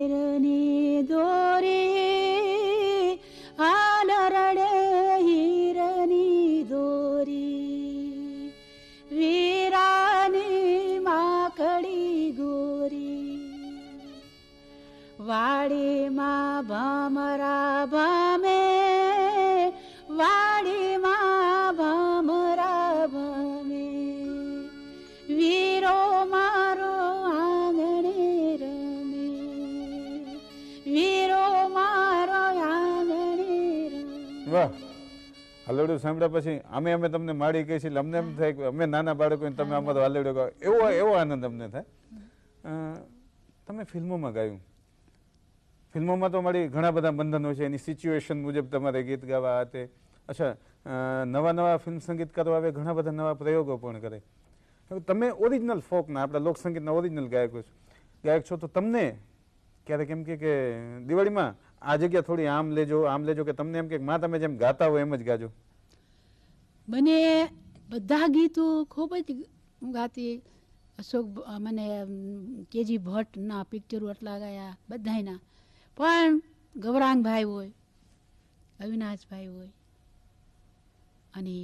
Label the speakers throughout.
Speaker 1: હીરની દોરી હાલ રડે હીરની દોરી વીરાની માકડી ગોરી વાડીમાં ભમરા
Speaker 2: વાહ. હાલવડું સાંભળ્યા પછી અમે અમે તમને માડી કહીએ છીએ અમને એમ થાય કે અમે નાના બાળકોને તમે અમારો હાલવડું ગાવ એવો એવો આનંદ અમને થાય. તમે ફિલ્મોમાં ગાયું. ફિલ્મોમાં તો મારી ઘણા બધા બંધનો છે. એની સિચ્યુએશન મુજબ તમારે ગીત ગાવા તે અચ્છા નવા નવા ફિલ્મ સંગીતકારો આવે ઘણા બધા નવા પ્રયોગો પણ કરે. તમે ઓરિજિનલ ફોકના આપણા લોકસંગીતના ઓરિજિનલ ગાયકો છો. ગાયક છો તો તમને ક્યારેક એમ કે દિવાળીમાં આ જગ્યા થોડી આમ લેજો આમ લેજો કે તમને એમ કે માં તમે જેમ ગાતા હોય એમ જ ગાજો.
Speaker 1: મને બધા ગીતો ખૂબ જ ગાતી. અશોક મને કેજી ભટ્ટના પિક્ચરો એટલા ગાયા બધાયના. પણ ગૌરાંગભાઈ હોય અવિનાશભાઈ હોય અને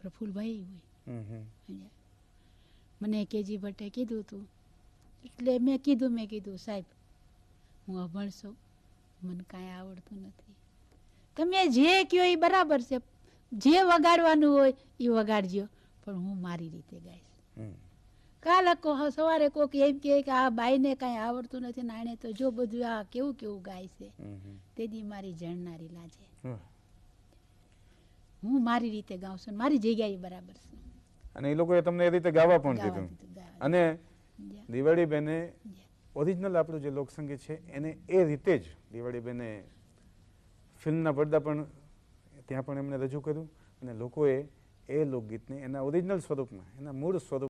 Speaker 1: પ્રફુલભાઈ હોય. મને કેજી ભટ્ટે કીધું હતું. એટલે મેં કીધું મેં કીધું સાહેબ હું અભણ છું. મને કાંઈ આવડતું નથી. તમે જે કહો એ બરાબર છે. જે વગાડવાનું હોય એ વગાડજો પણ હું મારી રીતે ગાઈશ. કાલે કો સવારે કોક એમ કે આ બાઈને કાંઈ આવડતું નથી નાણે તો જો બધું આ કેવું કેવું ગાય છે. તેથી મારી જણનારી લાજે. હું મારી રીતે ગાઉં છું મારી જગ્યાએ બરાબર છે.
Speaker 2: અને એ લોકોએ તમને એ રીતે ગાવા પણ કીધું.
Speaker 1: દીધું,
Speaker 2: અને દિવાળી
Speaker 1: જા.
Speaker 2: ઓરિજિનલ આપણું જે લોકસંગીત છે, એને એ રીતે જ દિવાળીબેને ફિલ્મના પડદા પણ ત્યાં પણ એમણે રજૂ કર્યું અને લોકોએ એ લોકગીતને એના ઓરિજિનલ સ્વરૂપમાં, એના મૂળ સ્વરૂપ